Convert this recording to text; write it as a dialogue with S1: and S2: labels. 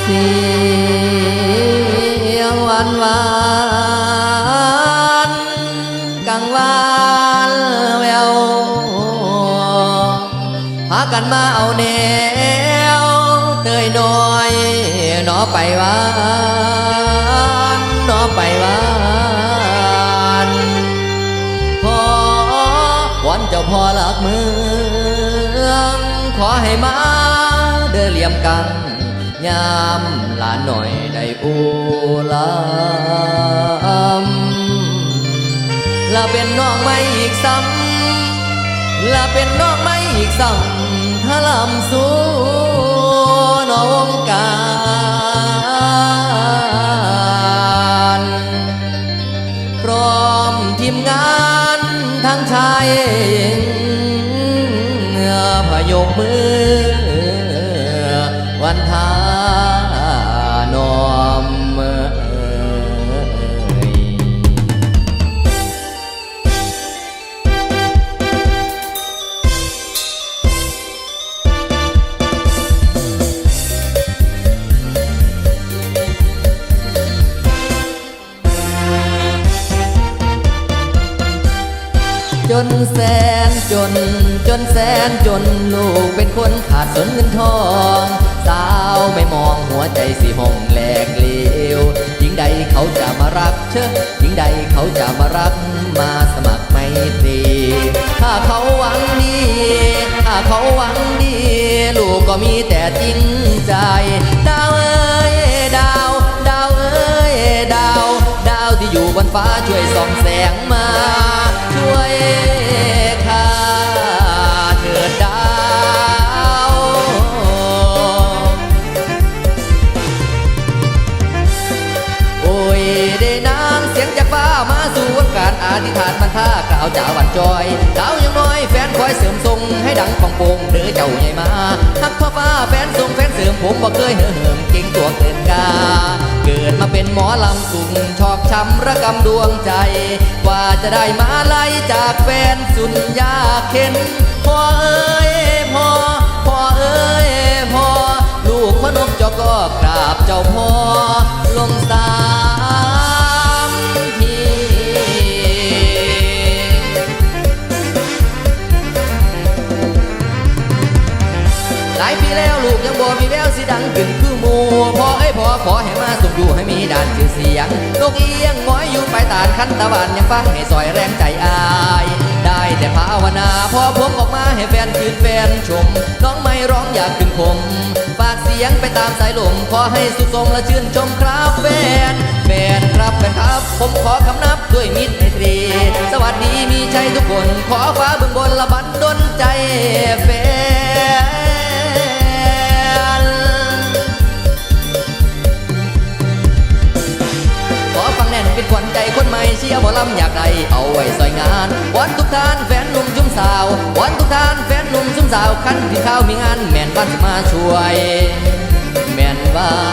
S1: เสียงหวานหวาน พากันมาเอาแนวเตยน้อยหนอไปวานหนอไปวานขอวอนเจ้าพ่อหลักเมืองขอให้มาเดินเลี่ยมกันยามหลานหน่อยได้อูลำลาเป็นน้องไม่อีกซ้ำลาเป็นน้องไม่อีกซ้ำ พร้อมทีมงานทั้งชาย จนแสนจน จนแสนจนลูกเป็นคนขาดสนเงินทอง สาวไม่มองหัวใจสิห้องแหลกเลวหญิงใดเขาจะมารักเชอะหญิงใดเขาจะมารักมาสมัครไม่ตรีถ้าเขาหวังดี ถ้าเขาหวังดี ลูกก็มีแต่จริงใจ ดาวเอ้ยดาว ดาวเอ้ยดาว ดาวที่อยู่บนฟ้าช่วยส่องแสงมา ได้น้ำเสียงจากฟ้ามาสู่อากาศอธิษฐานมันท่ากล่าวจาวันจอยดาวยังน้อยแฟนคอยเสริมทรงให้ดังของโป่งเดือเจ้าใหญ่มาทักพ่อฟ้าแฟนทรงแฟนเสริมผมบ่เคยเหิมเก่งตัวเกินกาเกิดมาเป็นหมอลำสุงชอกช้ำระกำดวงใจ กว่าจะได้มาไล่จากแฟนสุนยากเข็นพ่อเอ้ยพ่อพ่อเอ้ยพ่อลูกพนมจอก็กราบเจ้าพ่อลงสา ลายปีแล้วลูกยังบ่มีแววสิดังขึ้นคือหมูพ่อเอ้พ่อขอให้มาส่งอยู่ให้มีด้านชื่อเสียงนกเอียงง้อยอยู่ปลายตาดคันตะวันยังฟังให้ซอยแรงใจอายได้แต่ภาวนาพอผมออกมาให้แฟนคืนแฟนชม น้องไม่ร้องอยากขึ้นคมฝากเสียงไปตามสายลมขอให้สุขสมและชื่นชมครับแฟนแฟนครับแฟนครับ ผมขอคำนับด้วยมิตรไมตรีสวัสดีมีใจทุกคน ขอฟ้าเบื้องบนละบันดลใจแฟน อนทุกท่านแฟนหนุ่มจุ้มสาววันทุกท่านแฟนหนุ่มจุ้มสาวคันที่ข้าวมีงานแม่นบ้านจะมาช่วย แม่นบ้า